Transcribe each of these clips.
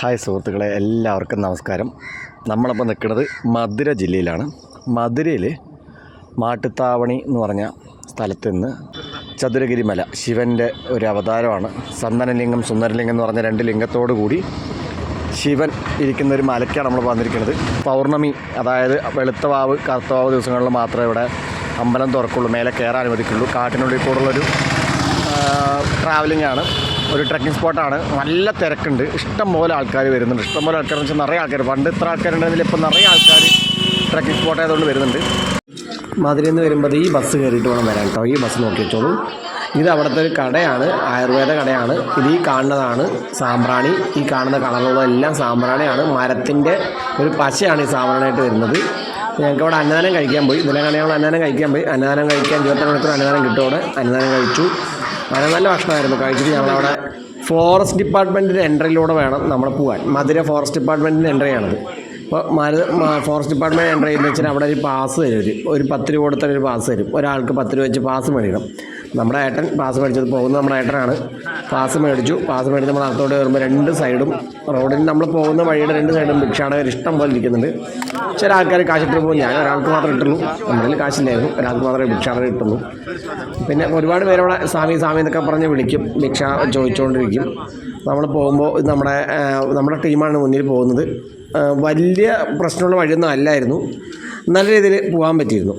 Hi സുഹൃത്തുക്കളെ എല്ലാവർക്കും നമസ്കാരം. നമ്മളിപ്പോൾ നിൽക്കുന്നത് മധുര ജില്ലയിലാണ്. മധുരയിൽ മാട്ടുത്താവണി എന്ന് പറഞ്ഞ സ്ഥലത്ത് നിന്ന് ചതുരഗിരി മല ശിവന്റെ ഒരു അവതാരമാണ്. സന്ദനലിംഗം സുന്ദരലിംഗം എന്ന് പറഞ്ഞ രണ്ട് ലിംഗത്തോടു കൂടി ശിവൻ ഇരിക്കുന്ന ഒരു മലയ്ക്കാണ് നമ്മൾ വന്നിരിക്കുന്നത്. പൗർണമി അതായത് വെളുത്തവാവ് വാവ് കറുത്ത വാവ് ദിവസങ്ങളിൽ മാത്രമേ ഇവിടെ അമ്പലം തുറക്കുള്ളൂ മേലെ കയറാൻ അനുവദിക്കുള്ളൂ. കാട്ടിനുള്ളിൽ കൂടുള്ളൊരു ട്രാവലിംഗ് ആണ്. ഒരു ട്രക്കിംഗ് സ്പോട്ടാണ് നല്ല തിരക്കുണ്ട്. ഇഷ്ടം പോലെ ആൾക്കാർ വരുന്നുണ്ട്. ഇഷ്ടം പോലെ ആൾക്കാർ വെച്ചാൽ നിറയെ ആൾക്കാർ പണ്ട് ഇത്ര ആൾക്കാരുണ്ടെങ്കിൽ ഇപ്പം നിറയെ ആൾക്കാർ ട്രക്കിംഗ് സ്പോട്ട് ആയതുകൊണ്ട് വരുന്നുണ്ട്. മധുരയിൽ നിന്ന് വരുമ്പോൾ ഈ ബസ് കയറിയിട്ട് വേണം വരാൻ കേട്ടോ ഈ ബസ് നോക്കി വെച്ചോളൂ. ഇത് അവിടുത്തെ ഒരു കടയാണ്. ആയുർവേദ കടയാണ്. ഇത് ഈ കാണുന്നതാണ് സാമ്പ്രാണി. ഈ കാണുന്ന കളറുള്ള എല്ലാം സാമ്പ്രാണിയാണ്. മരത്തിന്റെ ഒരു പശയാണ് ഈ സാമ്പ്രാണിയായിട്ട് വരുന്നത്. ഞങ്ങൾക്ക് അവിടെ അന്നദാനം കഴിക്കാൻ പോയി. ഇന്നലെ ഞങ്ങൾ അന്നദാനം കഴിക്കാൻ പോയി. അന്നദാനം കഴിക്കാൻ ഇരുപത്തി മണിക്കൂർ അന്നദാനം കിട്ടും അവിടെ. അന്നദാനം കഴിച്ചു. വളരെ നല്ല ഭക്ഷണമായിരുന്നു. കഴിച്ചിട്ട് ഞങ്ങളവിടെ ഫോറസ്റ്റ് ഡിപ്പാർട്ട്മെന്റിന്റെ എൻട്രിയിലൂടെ വേണം നമ്മൾ പോകാൻ മധുര ഫോറസ്റ്റ് ഡിപ്പാർട്ട്മെന്റിന്റെ എൻട്രിയാണത് അപ്പോൾ മര ഫോറസ്റ്റ് ഡിപ്പാർട്ട്മെന്റ് എൻട്രി ചെയ്യുന്ന വെച്ചാൽ അവിടെ ഒരു പാസ് തരും. ഒരു ഒരു പത്ത് രൂപ കൊടുത്താൽ ഒരു പാസ് തരും. ഒരാൾക്ക് പത്ത് രൂപ വെച്ച് പാസ് മേടിക്കണം. നമ്മുടെ ഏട്ടൻ പാസ് മേടിച്ചത് പോകുന്നത് നമ്മുടെ ഏട്ടനാണ്. പാസ് മേടിച്ചു. പാസ് മേടിച്ച് നമ്മൾ അകത്തോട്ട് കയറുമ്പോൾ രണ്ട് സൈഡും റോഡിൽ നമ്മൾ പോകുന്ന വഴിയുടെ രണ്ട് സൈഡും ഭിക്ഷാടകർ ഇഷ്ടം പോലെ ഇരിക്കുന്നുണ്ട്. ചില ആൾക്കാർ കാശിട്ട് പോകും. ഞാൻ ഒരാൾക്ക് മാത്രമേ ഇട്ടുള്ളൂ. നമ്മളിൽ കാശില്ലായിരുന്നു. ഒരാൾക്ക് മാത്രമേ ഭിക്ഷാടകർ ഇട്ടുള്ളൂ. പിന്നെ ഒരുപാട് പേരവിടെ സ്വാമി സ്വാമി എന്നൊക്കെ പറഞ്ഞ് വിളിക്കും. ഭിക്ഷ ചോദിച്ചുകൊണ്ടിരിക്കും. നമ്മൾ പോകുമ്പോൾ ഇത് നമ്മുടെ നമ്മുടെ ടീമാണ് മുന്നിൽ പോകുന്നത്. വലിയ പ്രശ്നമുള്ള വഴിയൊന്നും അല്ലായിരുന്നു. നല്ല രീതിയിൽ പോകാൻ പറ്റിയിരുന്നു.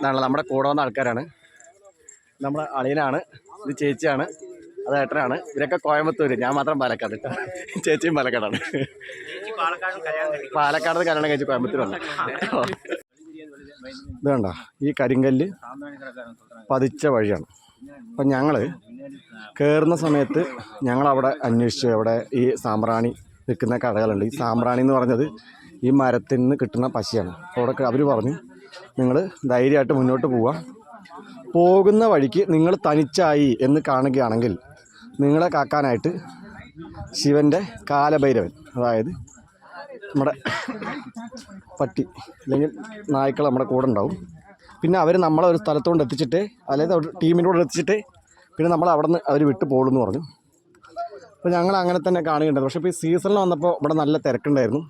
ഇതാണ് നമ്മുടെ കൂടെ വന്ന ആൾക്കാരാണ്. നമ്മുടെ അളിയനാണ് ഇത് ചേച്ചിയാണ് അത് ഏട്ടനാണ്. ഇവരൊക്കെ കോയമ്പത്തൂര് ഞാൻ മാത്രം പാലക്കാട്. ചേച്ചിയും പാലക്കാടാണ്. പാലക്കാട് കല്യാണം കഴിച്ച് കോയമ്പത്തൂർ വന്നു. ഇത് ഈ കരിങ്കല്ല് പതിച്ച വഴിയാണ്. അപ്പം ഞങ്ങൾ കയറുന്ന സമയത്ത് ഞങ്ങളവിടെ അന്വേഷിച്ചു. അവിടെ ഈ സാമ്പ്രാണി വിൽക്കുന്ന കടകളുണ്ട്. ഈ സാമ്പ്രാണി എന്ന് പറഞ്ഞത് ഈ മരത്തിൽ നിന്ന് കിട്ടുന്ന പശയാണ്. അവിടെ അവർ പറഞ്ഞു നിങ്ങൾ ധൈര്യമായിട്ട് മുന്നോട്ട് പോവുക പോകുന്ന വഴിക്ക് നിങ്ങൾ തനിച്ചായി എന്ന് കാണുകയാണെങ്കിൽ നിങ്ങളെ കാക്കാനായിട്ട് ശിവന്റെ കാലഭൈരവൻ അതായത് നമ്മുടെ പട്ടി അല്ലെങ്കിൽ നായ്ക്കൾ നമ്മുടെ കൂടെ ഉണ്ടാവും. പിന്നെ അവർ നമ്മളെ ഒരു സ്ഥലത്തോണ്ട് എത്തിച്ചിട്ട് അല്ലെങ്കിൽ അവർ ടീമിന്റെ കൂടെ എത്തിച്ചിട്ട് പിന്നെ നമ്മൾ അവിടെ നിന്ന് അവർ വിട്ടു പോകുള്ളൂ പറഞ്ഞു. അപ്പോൾ ഞങ്ങൾ അങ്ങനെ തന്നെ കാണുകയുണ്ടായിരുന്നു പക്ഷേ ഇപ്പോൾ ഈ സീസണിൽ വന്നപ്പോൾ ഇവിടെ നല്ല തിരക്കുണ്ടായിരുന്നു.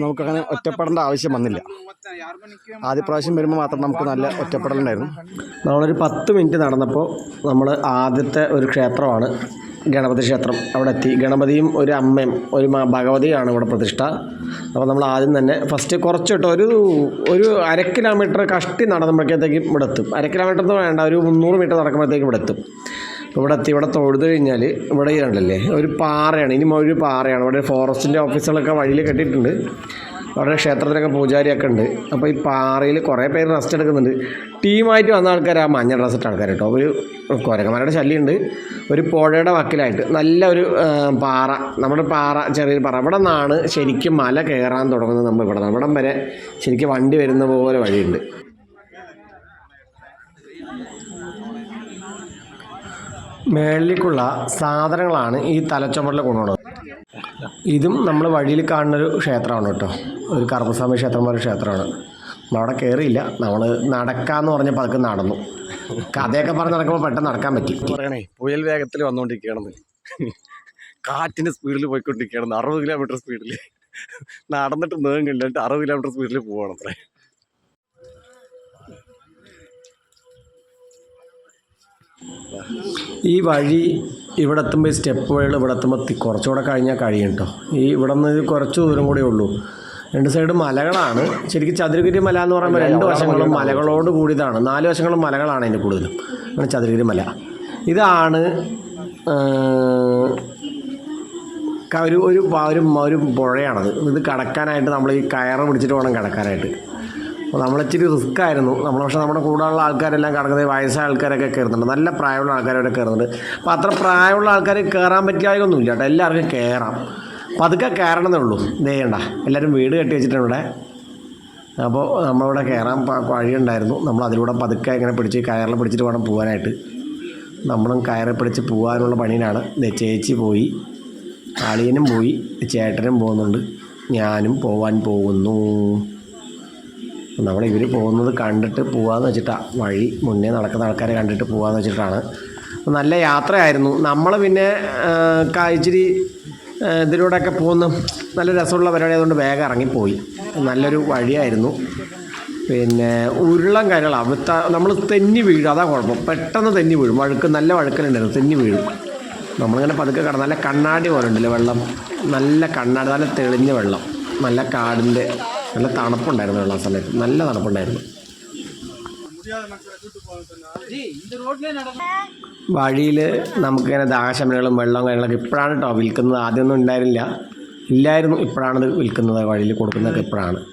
നമുക്കങ്ങനെ ഒറ്റപ്പെടേണ്ട ആവശ്യം വന്നില്ല. ആദ്യ പ്രാവശ്യം വരുമ്പോൾ മാത്രം നമുക്ക് നല്ല ഒറ്റപ്പെടലുണ്ടായിരുന്നു. നമ്മളൊരു പത്ത് മിനിറ്റ് നടന്നപ്പോൾ നമ്മൾ ആദ്യത്തെ ഒരു ക്ഷേത്രമാണ് ഗണപതി ക്ഷേത്രം. അവിടെ എത്തി ഗണപതിയും ഒരു അമ്മയും ഒരു ഭഗവതിയാണ് ഇവിടെ പ്രതിഷ്ഠ. അപ്പോൾ നമ്മൾ ആദ്യം തന്നെ ഫസ്റ്റ് കുറച്ചിട്ട് ഒരു ഒരു അര കിലോമീറ്റർ കഷ്ടി നടന്നപ്പോഴത്തേക്കും ഇവിടെ എത്തും അര കിലോമീറ്റർ എന്ന് വേണ്ട ഒരു മുന്നൂറ് മീറ്റർ നടക്കുമ്പോഴത്തേക്കും ഇവിടെ എത്തും ഇവിടെ എത്തി ഇവിടെ തൊഴുത് കഴിഞ്ഞാൽ ഇവിടെ ഈ ഒരു പാറയാണ്. ഇനി ഒരു പാറയാണ്. ഇവിടെ ഫോറസ്റ്റിന്റെ ഓഫീസുകളൊക്കെ വഴിയിൽ കെട്ടിയിട്ടുണ്ട്. അവിടെ ക്ഷേത്രത്തിലൊക്കെ പൂജാരിയൊക്കെ ഉണ്ട്. അപ്പോൾ ഈ പാറയിൽ കുറേ പേര് റെസ്റ്റ് എടുക്കുന്നുണ്ട്. ടീമായിട്ട് വന്ന ആൾക്കാർ ആ മഞ്ഞ ഡ്രസ് ഇട്ട ആൾക്കാർ കേട്ടോ. ഒരു കുരങ്ങന്മാരുടെ ശല്യമുണ്ട്. ഒരു പുഴയുടെ വക്കിലായിട്ട് നല്ല ഒരു പാറ. നമ്മുടെ പാറ ചെറിയൊരു പാറ. ഇവിടെ നിന്നാണ് ശരിക്കും മല കയറാൻ തുടങ്ങുന്നത് നമ്മൾ ഇവിടെ ഇവിടം വരെ ശരിക്കും വണ്ടി വരുന്ന പോലെ വഴിയുണ്ട്. മേളിലേക്കുള്ള സാധനങ്ങളാണ് ഈ തലച്ചുമട്ടിൽ കൊണ്ടുപോകുന്നത് ഇതും നമ്മൾ വഴിയിൽ കാണുന്നൊരു ക്ഷേത്രമാണ് കേട്ടോ. ഒരു കർമ്മസ്വാമി ക്ഷേത്രം പോലെ ക്ഷേത്രമാണ് നമ്മളവിടെ കയറിയില്ല നമ്മൾ നടക്കാന്ന് പറഞ്ഞപ്പോൾ അതൊക്കെ നടന്നു. കഥയൊക്കെ പറഞ്ഞ് നടക്കുമ്പോൾ പെട്ടെന്ന് നടക്കാൻ പറ്റി. പറയണേ പുയൽ വേഗത്തിൽ വന്നുകൊണ്ടിരിക്കുകയാണെന്ന് കാറ്റിന്റെ സ്പീഡിൽ പോയിക്കൊണ്ടിരിക്കുകയാണെന്ന്. അറുപത് കിലോമീറ്റർ സ്പീഡിൽ നടന്നിട്ട് കണ്ടിട്ട് അറുപത് കിലോമീറ്റർ സ്പീഡിൽ പോവാണ് അത്രേ. ഈ വഴി ഇവിടെ എത്തുമ്പോൾ ഈ സ്റ്റെപ്പ് വഴികൾ ഇവിടെ എത്തുമ്പോൾ കുറച്ചുകൂടെ കഴിഞ്ഞാൽ കഴിയും കേട്ടോ ഈ ഇവിടെ നിന്ന് കുറച്ച് ദൂരം കൂടെ ഉള്ളൂ. രണ്ട് സൈഡ് മലകളാണ്. ശരിക്കും ചതുരഗിരി മല എന്ന് പറയുമ്പോൾ രണ്ട് വശങ്ങളും മലകളോട് കൂടിയതാണ്. നാല് വശങ്ങളും മലകളാണ് അതിന്റെ കൂടുതലും. ആണ് ചതുരഗിരി മല. ഇതാണ് ഒരു ഒരു ഒരു പുഴയാണത്. ഇത് കടക്കാനായിട്ട് നമ്മൾ ഈ കയറ് പിടിച്ചിട്ട് വേണം കടക്കാനായിട്ട്. അപ്പോൾ നമ്മളിച്ചിരി റിസ്ക് ആയിരുന്നു നമ്മൾ പക്ഷെ നമ്മുടെ കൂടെയുള്ള ആൾക്കാരെല്ലാം കിടക്കുന്നത് വയസ്സായ ആൾക്കാരൊക്കെ കയറുന്നുണ്ട്. നല്ല പ്രായമുള്ള ആൾക്കാരൊക്കെ കയറുന്നുണ്ട്. അപ്പോൾ അത്ര പ്രായമുള്ള ആൾക്കാർ കയറാൻ പറ്റിയായൊന്നുമില്ല കേട്ടോ. എല്ലാവർക്കും കയറാം. അപ്പോൾ അതൊക്കെ കയറണമെന്നേ ഉള്ളൂ. ഇതേണ്ട എല്ലാവരും വീട് കെട്ടി വെച്ചിട്ടുണ്ട് ഇവിടെ. അപ്പോൾ നമ്മളിവിടെ കയറാൻ വഴിയുണ്ടായിരുന്നു. നമ്മൾ അതിലൂടെ പതുക്കെ ഇങ്ങനെ പിടിച്ച് കയറിൽ പിടിച്ചിട്ട് വേണം പോകാനായിട്ട്. നമ്മളും കയറി പിടിച്ച് പോകാനുള്ള പണിയിലാണ്. ചേച്ചി പോയി അളിയനും പോയി ചേട്ടനും പോകുന്നുണ്ട്. ഞാനും പോവാൻ പോകുന്നു. നമ്മൾ ഇവർ പോകുന്നത് കണ്ടിട്ട് പോകാമെന്ന് വെച്ചിട്ടാണ് വഴി മുന്നേ നടക്കുന്ന ആൾക്കാരെ കണ്ടിട്ട് പോകാമെന്ന് വെച്ചിട്ടാണ്. നല്ല യാത്രയായിരുന്നു. നമ്മൾ പിന്നെ ഇച്ചിരി ഇതിലൂടെയൊക്കെ പോകുന്ന നല്ല രസമുള്ള പരിപാടി ആയതുകൊണ്ട് വേഗം ഇറങ്ങിപ്പോയി. നല്ലൊരു വഴിയായിരുന്നു. പിന്നെ ഉരുളം കാര്യങ്ങൾ അവിത്ത നമ്മൾ തെന്നി വീഴും. അതാ കുഴപ്പം. പെട്ടെന്ന് തെന്നി വീഴും. വഴുക്ക് നല്ല വഴുക്കലുണ്ടായിരുന്നു. തെന്നി വീഴും. നമ്മളിങ്ങനെ പതുക്കെ കടന്ന് നല്ല കണ്ണാടി പോലെ ഉണ്ടല്ലോ വെള്ളം. നല്ല കണ്ണാടി നല്ല തെളിഞ്ഞ വെള്ളം. നല്ല കാടിന്റെ നല്ല തണുപ്പുണ്ടായിരുന്നു ആ സമയത്ത്. നല്ല തണുപ്പുണ്ടായിരുന്നു. വഴിയിൽ നമുക്കിങ്ങനെ ദാശമനകളും വെള്ളവും കാര്യങ്ങളൊക്കെ ഇപ്പോഴാണ് കേട്ടോ വിൽക്കുന്നത്. ആദ്യമൊന്നും ഉണ്ടായിരുന്നില്ല. ഇല്ലായിരുന്നു. ഇപ്പോഴാണിത് വിൽക്കുന്നത്. വഴിയിൽ കൊടുക്കുന്നതൊക്കെ ഇപ്പോഴാണ്.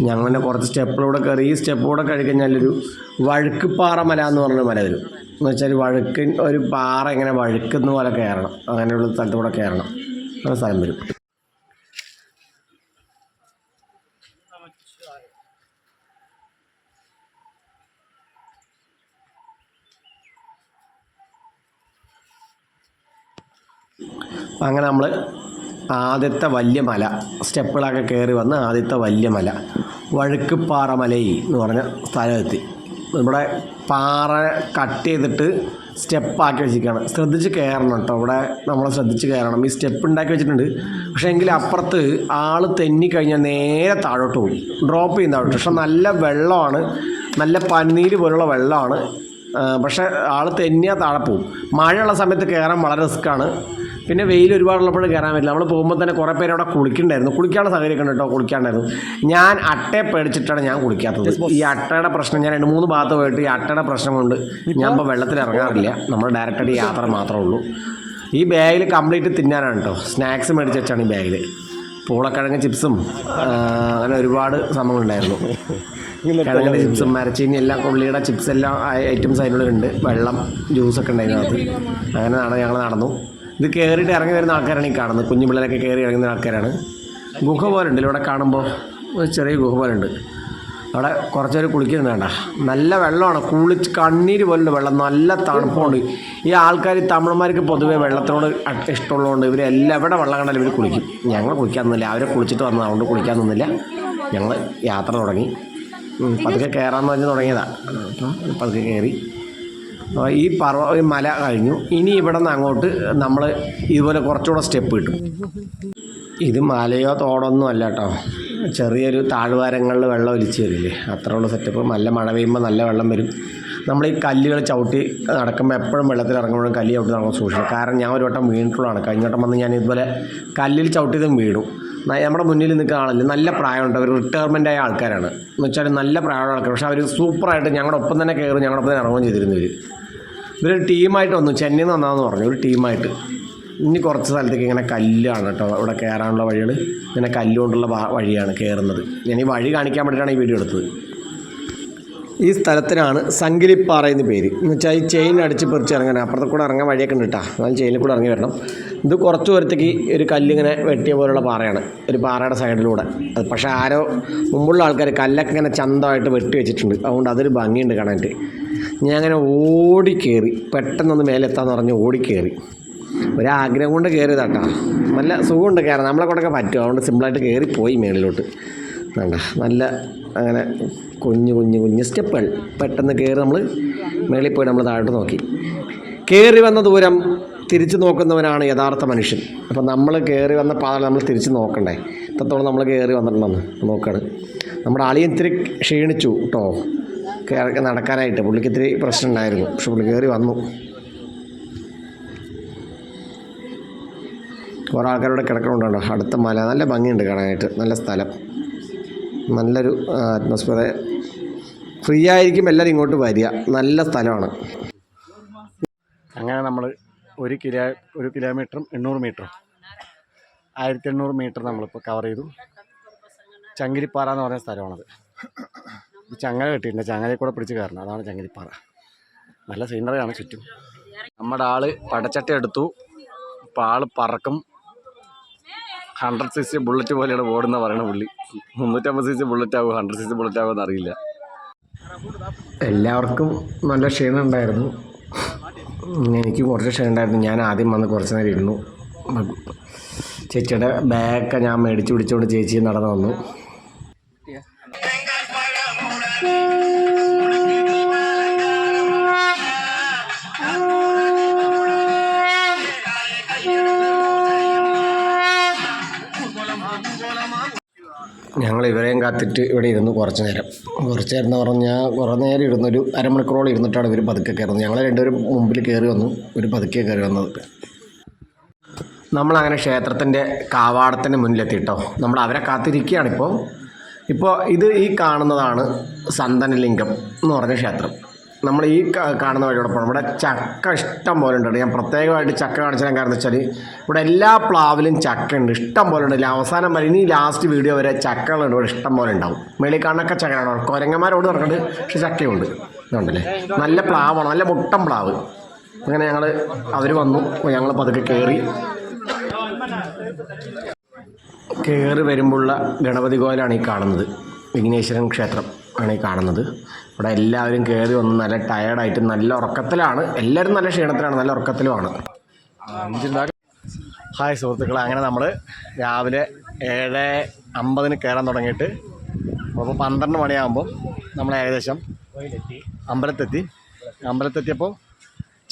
ഞങ്ങനെ കുറച്ച് സ്റ്റെപ്പിലൂടെ കയറി. ഈ സ്റ്റെപ്പിലൂടെ കഴിഞ്ഞാലൊരു വഴുക്കുപാറ മല എന്ന് പറഞ്ഞ മല വരും. എന്ന് വെച്ചാൽ വഴുക്കിൻ ഒരു പാറ ഇങ്ങനെ വഴുക്കുന്ന പോലെ കയറണം. അങ്ങനെയുള്ള സ്ഥലത്തൂടെ കയറണം. അങ്ങനെ സ്ഥലം വരും. അങ്ങനെ നമ്മൾ ആദ്യത്തെ വലിയ മല സ്റ്റെപ്പുകളൊക്കെ കയറി വന്ന് ആദ്യത്തെ വലിയ മല വഴുക്കുപ്പാറ മലയിൽ എന്ന് പറഞ്ഞ സ്ഥലമെത്തി ഇവിടെ പാറ കട്ട് ചെയ്തിട്ട് സ്റ്റെപ്പാക്കി വെച്ചിരിക്കുകയാണ്. ശ്രദ്ധിച്ച് കയറണം കേട്ടോ. ഇവിടെ നമ്മൾ ശ്രദ്ധിച്ച് കയറണം. ഈ സ്റ്റെപ്പ് ഉണ്ടാക്കി വെച്ചിട്ടുണ്ട്. പക്ഷേ എങ്കിൽ അപ്പുറത്ത് ആൾ തെന്നി കഴിഞ്ഞാൽ നേരെ താഴോട്ട് പോയി ഡ്രോപ്പ് ചെയ്യുന്ന താഴോട്ട്. പക്ഷെ നല്ല വെള്ളമാണ്. നല്ല പനിനീര് പോലുള്ള വെള്ളമാണ്. പക്ഷേ ആൾ തെന്നിയാൽ താഴെ പോകും. മഴയുള്ള സമയത്ത് കയറാൻ വളരെ റിസ്ക്കാണ് പിന്നെ വെയിൽ ഒരുപാടുള്ളപ്പോഴും കയറാൻ പറ്റില്ല. നമ്മൾ പോകുമ്പോൾ തന്നെ കുറേ പേര് അവിടെ കുളിക്കണ്ടായിരുന്നു. കുളിക്കാനുള്ള സൗകര്യമൊക്കെ ഉണ്ട് കേട്ടോ കുളിക്കാണ്ടായിരുന്നു ഞാൻ അട്ടയെ പേടിച്ചിട്ടാണ് ഞാൻ കുളിക്കാത്തത്. ഈ അട്ടയുടെ പ്രശ്നം ഞാൻ രണ്ട് മൂന്ന് ഭാഗത്ത് പോയിട്ട് ഈ അട്ടയുടെ പ്രശ്നം കൊണ്ട് ഞാൻ ഇപ്പോൾ വെള്ളത്തിൽ ഇറങ്ങാറില്ല. നമ്മൾ ഡയറക്റ്റായിട്ട് യാത്ര മാത്രമേ ഉള്ളൂ. ഈ ബാഗിൽ കംപ്ലീറ്റ് തിന്നാനാണ് കേട്ടോ. സ്നാക്സ് മേടിച്ച് വെച്ചാണ് ഈ ബാഗിൽ പൂളക്കിഴങ്ങ് ചിപ്സും അങ്ങനെ ഒരുപാട് സംഭവങ്ങളുണ്ടായിരുന്നു. കിഴങ്ങിന്റെ ചിപ്സും മരച്ചീനി എല്ലാം കൊള്ളിയുടെ ചിപ്സ് എല്ലാം ഐറ്റംസ് അതിനുള്ളിൽ ഉണ്ട് വെള്ളം ജ്യൂസൊക്കെ ഉണ്ടായിരുന്നു അത് അങ്ങനെ ഞങ്ങൾ നടന്നു. ഇത് കയറിയിട്ട് ഇറങ്ങി വരുന്ന ആൾക്കാരാണ് ഈ കാണുന്നത്. കുഞ്ഞു പിള്ളേരൊക്കെ കയറി ഇറങ്ങുന്ന ആൾക്കാരാണ്. ഗുഹ പോലെ ഉണ്ട് ഇവിടെ കാണുമ്പോൾ ചെറിയ ഗുഹ പോലെ ഉണ്ട് അവിടെ കുറച്ച് പേര് കുളിക്കുന്നത് വേണ്ട. നല്ല വെള്ളമാണ്. കുളിച്ച് കണ്ണീര് പോലുള്ള വെള്ളം. നല്ല തണുപ്പുണ്ട്. ഈ ആൾക്കാർ തമിഴന്മാർക്ക് പൊതുവേ വെള്ളത്തിനോട് ഇഷ്ടമുള്ളതുകൊണ്ട് ഇവർ എല്ലാം എവിടെ വെള്ളം കണ്ടാലും ഇവർ കുളിക്കും. ഞങ്ങൾ കുളിക്കാൻ നിന്നില്ല. അവരെ കുളിച്ചിട്ട് വന്നത്. അതുകൊണ്ട് കുളിക്കാൻ നിന്നില്ല. ഞങ്ങൾ യാത്ര തുടങ്ങി. പതുക്കെ കയറാമെന്ന് പറഞ്ഞ് തുടങ്ങിയതാണ് അപ്പം പതുക്കെ കയറി ഈ പർവ മല കഴിഞ്ഞു. ഇനി ഇവിടെ നിന്ന് അങ്ങോട്ട് നമ്മൾ ഇതുപോലെ കുറച്ചുകൂടെ സ്റ്റെപ്പ് കിട്ടും ഇത് മലയോ തോടൊന്നും അല്ല കേട്ടോ ചെറിയൊരു താഴ്വാരങ്ങളിൽ വെള്ളം ഒലിച്ച് വരില്ലേ? അത്രയുള്ള സെറ്റപ്പ് നല്ല മഴ പെയ്യുമ്പോൾ നല്ല വെള്ളം വരും. നമ്മൾ ഈ കല്ലുകൾ ചവിട്ടി നടക്കുമ്പോൾ എപ്പോഴും വെള്ളത്തിൽ ഇറങ്ങുമ്പോഴും കല്ല് ചവിട്ടി നടക്കുമ്പോൾ സൂക്ഷിക്കണം. കാരണം ഞാൻ ഒരു വട്ടം വീണിട്ടുള്ളതാണ്. കഴിഞ്ഞ വട്ടം വന്ന് ഞാൻ ഇതുപോലെ കല്ലിൽ ചവിട്ടിയതും വീണു. നമ്മുടെ മുന്നിൽ നിൽക്കുന്ന നല്ല പ്രായമുണ്ട്. അവർ റിട്ടയർമെന്റ് ആയ ആൾക്കാരാണ്. എന്ന് വെച്ചാൽ നല്ല പ്രായമുള്ള ആൾക്കാർ പക്ഷേ അവർ സൂപ്പറായിട്ട് ഞങ്ങളുടെ ഒപ്പം തന്നെ കയറും ഞങ്ങളുടെ ഒപ്പം തന്നെ ഇറങ്ങുകയും ചെയ്തിരുന്നു ഇവർ ഇവരൊരു ടീമായിട്ട് വന്നു. ചെന്നൈയിൽ നിന്ന് വന്നാന്ന് പറഞ്ഞു. ഒരു ടീമായിട്ട്. ഇനി കുറച്ച് സ്ഥലത്തേക്ക് ഇങ്ങനെ കല്ലാണ് കേട്ടോ. ഇവിടെ കയറാനുള്ള വഴികൾ ഇങ്ങനെ കല്ലുകൊണ്ടുള്ള വഴിയാണ് കയറുന്നത് ഞാൻ ഈ വഴി കാണിക്കാൻ വേണ്ടിയിട്ടാണ് ഈ വീഡിയോ എടുത്തത്. ഈ സ്ഥലത്തിനാണ് സങ്കിലിപ്പാറ എന്ന് പേര്. എന്ന് വെച്ചാൽ ഈ ചെയിൻ അടിച്ച് പെറിച്ച് ഇറങ്ങാൻ അപ്പുറത്തെ കൂടെ ഇറങ്ങാൻ വഴിയൊക്കെ ഉണ്ട് കേട്ടോ. എന്നാൽ ചെയിനിൽ കൂടെ ഇറങ്ങി വരണം. ഇത് കുറച്ച് ദൂരത്തേക്ക് ഒരു കല്ലിങ്ങനെ വെട്ടിയ പോലുള്ള പാറയാണ്. ഒരു പാറയുടെ സൈഡിലൂടെ. അത് പക്ഷേ ആരോ മുമ്പുള്ള ആൾക്കാർ കല്ലൊക്കെ ഇങ്ങനെ ചന്തമായിട്ട് വെട്ടി വെച്ചിട്ടുണ്ട്. അതുകൊണ്ട് അതൊരു ഭംഗിയുണ്ട് കാണാനായിട്ട്. ഞാൻ അങ്ങനെ ഓടിക്കേറി. പെട്ടെന്നൊന്ന് മേലെത്താന്ന് പറഞ്ഞ് ഓടിക്കേറി. ഒരാഗ്രഹം കൊണ്ട് കയറിയതാട്ടാ നല്ല സുഖമുണ്ട് കയറാൻ നമ്മളെ കൊണ്ടൊക്കെ പറ്റും. അതുകൊണ്ട് സിമ്പിളായിട്ട് കയറി പോയി മേളിലോട്ട്. വേണ്ട നല്ല അങ്ങനെ കുഞ്ഞു കുഞ്ഞു കുഞ്ഞു സ്റ്റെപ്പുകൾ. പെട്ടെന്ന് കയറി നമ്മൾ മേളിൽ പോയി നമ്മൾ താഴോട്ട് നോക്കി. കയറി വന്ന ദൂരം തിരിച്ചു നോക്കുന്നവനാണ് യഥാർത്ഥ മനുഷ്യൻ. അപ്പം നമ്മൾ കയറി വന്ന പാത നമ്മൾ തിരിച്ചു നോക്കണ്ടേ? ഇത്രത്തോളം നമ്മൾ കയറി വന്നിട്ടുണ്ടെന്ന് നോക്കാണ്. നമ്മുടെ അളിയൻ ഇത്തിരി ക്ഷീണിച്ചു കേട്ടോ. നടക്കാനായിട്ട്. പുള്ളിക്ക് ഇത്തിരി പ്രശ്നം ഉണ്ടായിരുന്നു പക്ഷെ പുള്ളി കയറി വന്നു. കുറേ ആൾക്കാരോട് കിടക്കണുണ്ടോ അടുത്ത മല. നല്ല ഭംഗിയുണ്ട് കാണാനായിട്ട്. നല്ല സ്ഥലം. നല്ലൊരു അറ്റ്മോസ്ഫിയർ ഫ്രീ ആയിരിക്കും എല്ലാവരും ഇങ്ങോട്ട് വരിക. നല്ല സ്ഥലമാണ്. അങ്ങനെ നമ്മൾ ഒരു കിലോ ഒരു കിലോമീറ്ററും എണ്ണൂറ് മീറ്ററും. ആയിരത്തി എണ്ണൂറ് മീറ്റർ നമ്മളിപ്പോൾ കവർ ചെയ്തു. ചങ്ങിരിപ്പാറ എന്ന് പറയുന്ന സ്ഥലമാണത്. ഈ ചങ്ങല കെട്ടിയിട്ടുണ്ട്. ചങ്ങലയിൽ കൂടെ പിടിച്ച് കയറണം. അതാണ് ചങ്ങിരിപ്പാറ. നല്ല സീനറിയാണ് ചുറ്റും. നമ്മുടെ ആൾ പടച്ചട്ട എടുത്തു. ഇപ്പോൾ ആൾ പറക്കും. ഹൺഡ്രഡ് സി സി ബുള്ളറ്റ് പോലെയാണ് ഓടുന്ന പറയണ പുള്ളി. മുന്നൂറ്റമ്പത് സി സി ബുള്ളറ്റ് ആകും ഹൺഡ്രഡ് സി സി ബുള്ളറ്റ് ആകുമെന്ന് അറിയില്ല എല്ലാവർക്കും നല്ല ക്ഷീണം ഉണ്ടായിരുന്നു. എനിക്ക് കുറച്ച് ക്ഷീണം ഉണ്ടായിരുന്നു. ഞാൻ ആദ്യം വന്ന് കുറച്ച് നേരം ഇരുന്നു. ചേച്ചിയുടെ ബാഗൊക്കെ ഞാൻ മേടിച്ച് പിടിച്ചുകൊണ്ട് ചേച്ചി നടന്നു വന്നു. ഇവരെയും കാത്തിട്ട് ഇവിടെ ഇരുന്നു കുറച്ച് നേരം. കുറച്ച് നേരം എന്ന് പറഞ്ഞാൽ കുറേ നേരം ഇരുന്നൊരു അരമണിക്കൂറോളം ഇരുന്നിട്ടാണ് ഇവർ പതുക്കെ കയറുന്നത്. ഞങ്ങൾ രണ്ടുപേരും മുമ്പിൽ കയറി വന്നു. ഒരു പതുക്കെ കയറി വന്നത്. നമ്മളങ്ങനെ ക്ഷേത്രത്തിന്റെ കാവാടത്തിന് മുന്നിലെത്തിയിട്ടോ നമ്മൾ അവരെ കാത്തിരിക്കുകയാണിപ്പോൾ ഇപ്പോൾ ഇത് ഈ കാണുന്നതാണ് സന്തനലിംഗം എന്ന് പറഞ്ഞ ക്ഷേത്രം. നമ്മൾ ഈ കാണുന്ന വഴിയോടെ പോകണം ഇവിടെ ചക്ക ഇഷ്ടം പോലെ ഉണ്ട്. ഞാൻ പ്രത്യേകമായിട്ട് ചക്ക കാണിച്ചാൽ കാരണം വെച്ചാൽ ഇവിടെ എല്ലാ പ്ലാവിലും ചക്ക ഉണ്ട് ഇഷ്ടം പോലെ ഉണ്ട്. അവസാനം വരെ ഇനി ലാസ്റ്റ് വീഡിയോ വരെ ചക്കകളുണ്ട്. ഇവിടെ ഇഷ്ടം പോലെ ഉണ്ടാവും. മേളിൽ കാണുന്നൊക്കെ ചക്കയാണ് കുരങ്ങന്മാരോട് നടക്കുന്നത് പക്ഷെ ചക്കയുണ്ട്. ഇതുണ്ടല്ലേ? നല്ല പ്ലാവാണ്. നല്ല മുട്ടം പ്ലാവ്. അങ്ങനെ ഞങ്ങൾ അവർ വന്നു. ഞങ്ങൾ പതുക്കെ കയറി കയറി വരുമ്പോഴുള്ള ഗണപതി കോയിലാണ് ഈ കാണുന്നത്. വിഘ്നേശ്വരൻ ക്ഷേത്രം ആണ് ഈ കാണുന്നത്. ഇവിടെ എല്ലാവരും കയറി വന്ന് നല്ല ടയർഡായിട്ട് നല്ല ഉറക്കത്തിലാണ്. എല്ലാവരും നല്ല ക്ഷീണത്തിലാണ് നല്ല ഉറക്കത്തിലുമാണ്. ഹായ് സുഹൃത്തുക്കളെ അങ്ങനെ നമ്മൾ രാവിലെ ഏഴ് അമ്പതിന് കയറാൻ തുടങ്ങിയിട്ട് അപ്പോൾ പന്ത്രണ്ട് മണിയാകുമ്പോൾ നമ്മൾ ഏകദേശം അമ്പലത്തെത്തി. അമ്പലത്തെത്തിയപ്പോൾ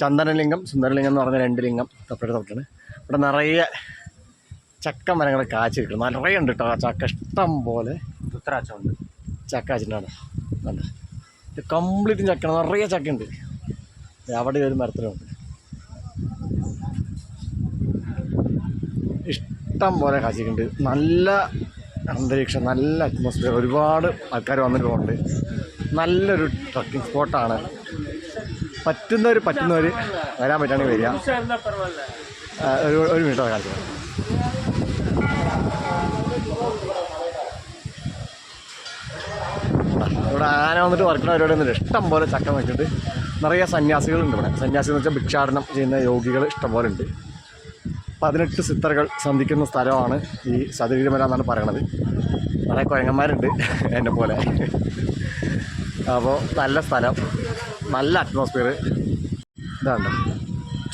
ചന്ദനലിംഗം സുന്ദരലിംഗം എന്ന് പറഞ്ഞ രണ്ട് ലിംഗം തൊട്ടടുത്ത് തൊട്ടാണ് ഇവിടെ നിറയെ ചക്ക മരങ്ങൾ കാച്ചു കിട്ടും. നിറയെ ഉണ്ട് കേട്ടോ ആ ചക്ക. ഇഷ്ടം പോലെ ഉത്തരാച്ചമുണ്ട് ചക്ക കാച്ചിട്ടാണ് കണ്ടോ? ഇത് കംപ്ലീറ്റ് ചക്ക നിറയെ ചക്ക ഉണ്ട് അവിടെ ഒരു മരത്തിലുണ്ട്. ഇഷ്ടം പോലെ കാശിക്കുണ്ട് നല്ല അന്തരീക്ഷം നല്ല അറ്റ്മോസ്ഫിയർ ഒരുപാട് ആൾക്കാർ വന്നിട്ട് പോകുന്നുണ്ട് നല്ലൊരു ട്രക്കിംഗ് സ്പോട്ടാണ് പറ്റുന്നവർ പറ്റുന്നവർ വരാൻ പറ്റുകയാണെങ്കിൽ വരിക. ഒരു ഒരു മിനിറ്റ് കാണിച്ചു ഇവിടെ ഇവിടെ ആന വന്നിട്ട് വർക്കണ പരിപാടി ഒന്നും ഇഷ്ടം പോലെ ചക്ക വെച്ചിട്ട് നിറയെ സന്യാസികളുണ്ട് ഇവിടെ. സന്യാസി എന്ന് വെച്ചാൽ ഭിക്ഷാടനം ചെയ്യുന്ന യോഗികൾ ഇഷ്ടം പോലെ ഉണ്ട്. പതിനെട്ട് സിത്തറുകൾ സന്ധിക്കുന്ന സ്ഥലമാണ് ഈ സതിരിമല എന്നാണ് പറയണത്. നിറയെ കുഴങ്ങന്മാരുണ്ട് എന്നെ പോലെ. അപ്പോൾ നല്ല സ്ഥലം. നല്ല അറ്റ്മോസ്ഫിയർ ഇതാണ്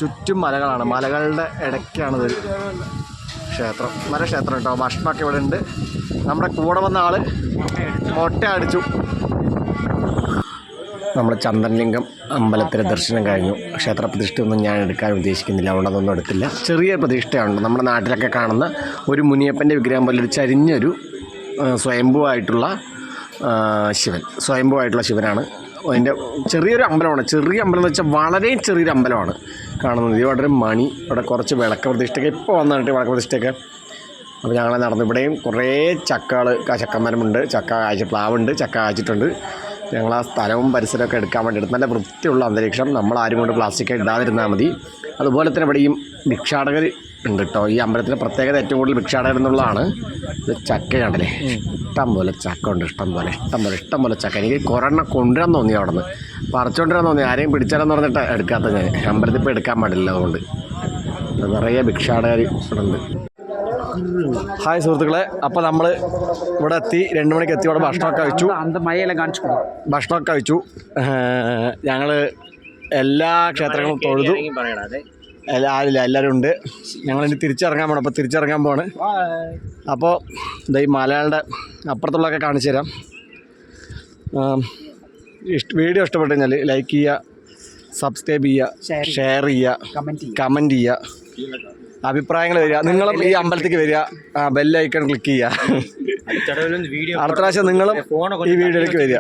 ചുറ്റും മലകളാണ്. മലകളുടെ ഇടയ്ക്കാണിത് ക്ഷേത്രം. നല്ല ക്ഷേത്രം കേട്ടോ ഭക്ഷണമൊക്കെ ഇവിടെ ഉണ്ട്. നമ്മുടെ കൂടെ വന്ന ആൾ മൊട്ട അടിച്ചു. നമ്മൾ ചന്ദ്രലിംഗം അമ്പലത്തിലെ ദർശനം കഴിഞ്ഞു. ക്ഷേത്ര പ്രതിഷ്ഠയൊന്നും ഞാൻ എടുക്കാൻ ഉദ്ദേശിക്കുന്നില്ല. അതുകൊണ്ട് അതൊന്നും എടുത്തില്ല. ചെറിയ പ്രതിഷ്ഠയുണ്ട്. നമ്മുടെ നാട്ടിലൊക്കെ കാണുന്ന ഒരു മുനിയപ്പന്റെ വിഗ്രഹം പോലെ ഒരു ചരിഞ്ഞൊരു സ്വയംഭുവായിട്ടുള്ള ശിവൻ. സ്വയംഭുവായിട്ടുള്ള ശിവനാണ്. അതിന്റെ ചെറിയൊരു അമ്പലമാണ്. ചെറിയ അമ്പലം എന്ന് വെച്ചാൽ വളരെ ചെറിയൊരു അമ്പലമാണ് കാണുന്നത്. ഇവിടെ ഒരു മണി ഇവിടെ കുറച്ച് വിളക്ക് പ്രതിഷ്ഠയൊക്കെ ഇപ്പോൾ വന്നിട്ട് വിളക്ക് പ്രതിഷ്ഠയൊക്കെ. അപ്പോൾ ഞങ്ങൾ നടന്നു. ഇവിടെയും കുറേ ചക്കകൾ ചക്കമരമുണ്ട് ചക്ക കാഴ്ച പ്ലാവുണ്ട് ചക്ക കാഴ്ചിട്ടുണ്ട് ഞങ്ങൾ ആ സ്ഥലവും പരിസരമൊക്കെ എടുക്കാൻ വേണ്ടി എടുത്ത് നല്ല വൃത്തിയുള്ള അന്തരീക്ഷം. നമ്മൾ ആരും കൊണ്ട് പ്ലാസ്റ്റിക് ഇടാതിരുന്നാൽ മതി. അതുപോലെ തന്നെ ഇവിടെയും ഭിക്ഷാടകർ ഉണ്ട് കേട്ടോ. ഈ അമ്പലത്തിന്റെ പ്രത്യേകത ഏറ്റവും കൂടുതൽ ഭിക്ഷാടകർ എന്നുള്ളതാണ്. ഇത് ചക്കയാണല്ലേ. ഇഷ്ടം പോലെ ചക്ക ഉണ്ട് ഇഷ്ടം പോലെ ഇഷ്ടം പോലെ ഇഷ്ടം പോലെ ചക്ക. എനിക്ക് കുറെണ്ണം കൊണ്ടുവരാൻ തോന്നി അവിടെ നിന്ന് പറിച്ചുകൊണ്ടുവരാൻ തോന്നി. ആരെയും പിടിച്ചാലെന്ന് പറഞ്ഞിട്ട് എടുക്കാത്ത ഞാൻ. അമ്പലത്തിൽ ഇപ്പോൾ എടുക്കാൻ പാടില്ല അതുകൊണ്ട്. നിറയെ ഭിക്ഷാടകർ ഇവിടെ ഉണ്ട് ഹായ് സുഹൃത്തുക്കളെ അപ്പോൾ നമ്മൾ ഇവിടെ എത്തി രണ്ട് മണിക്ക് എത്തി ഇവിടെ ഭക്ഷണമൊക്കെ കഴിച്ചു. കാണിച്ചു ഭക്ഷണമൊക്കെ കഴിച്ചു. ഞങ്ങൾ എല്ലാ ക്ഷേത്രങ്ങളും തൊഴുതു. ആരില്ല എല്ലാവരും ഉണ്ട്. ഞങ്ങളിനി തിരിച്ചിറങ്ങാൻ പോകണം അപ്പോൾ തിരിച്ചിറങ്ങാൻ പോവാണ്. അപ്പോൾ ഇതാ ഈ മലയാളുടെ അപ്പുറത്തുള്ളതൊക്കെ കാണിച്ചു തരാം. വീഡിയോ ഇഷ്ടപ്പെട്ടു കഴിഞ്ഞാൽ ലൈക്ക് ചെയ്യുക സബ്സ്ക്രൈബ് ചെയ്യുക ഷെയർ ചെയ്യുക. കമന്റ് ചെയ്യുക. അഭിപ്രായങ്ങൾ വരിക. നിങ്ങളും ഈ അമ്പലത്തിലേക്ക് വരിക. ബെൽ ഐക്കൺ ക്ലിക്ക് ചെയ്യുക. അടുത്ത പ്രാവശ്യം നിങ്ങളും ഈ വീഡിയോയിലേക്ക് വരിക.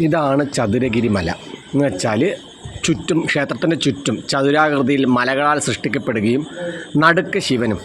ഇതാണ് ചതുരഗിരി മല. എന്ന് വെച്ചാൽ ചുറ്റും ക്ഷേത്രത്തിന്റെ ചുറ്റും ചതുരാകൃതിയിൽ മലകളാൽ സൃഷ്ടിക്കപ്പെടുകയും നടുക്ക് ശിവനും